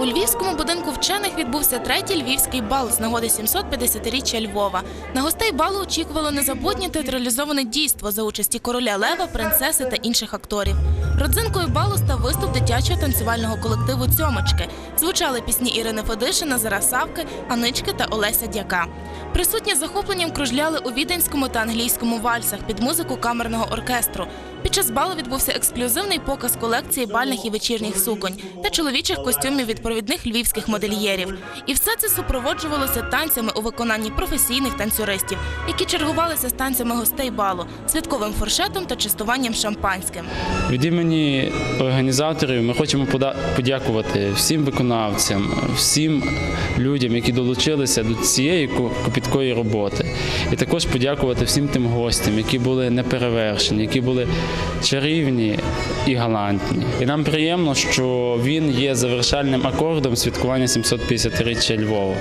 У Львівському будинку вчених відбувся третій львівський бал з нагоди 750-річчя Львова. На гостей балу очікувало незабутнє театралізоване дійство за участі короля Лева, принцеси та інших акторів. Родзинкою балу став виступ дитячого танцювального колективу Цьомочки. Звучали пісні Ірини Федишина, Зара Савки, Анички та Олеся Дяка. Присутні захопленням кружляли у віденському та англійському вальсах під музику камерного оркестру. Під час балу відбувся ексклюзивний показ колекції бальних і вечірніх суконь та чоловічих костюмів від провідних львівських модельєрів. І все це супроводжувалося танцями у виконанні професійних танцюристів, які чергувалися з танцями гостей балу, святковим фуршетом та частуванням шампанським. Від імені організаторів ми хочемо подякувати всім виконавцям, всім людям, які долучилися до цієї ко- копіткої роботи. І також подякувати всім тим гостям, які були неперевершені, які були чарівні і галантні. І нам приємно, що він є завершальним акордом святкування 750-річчя Львова.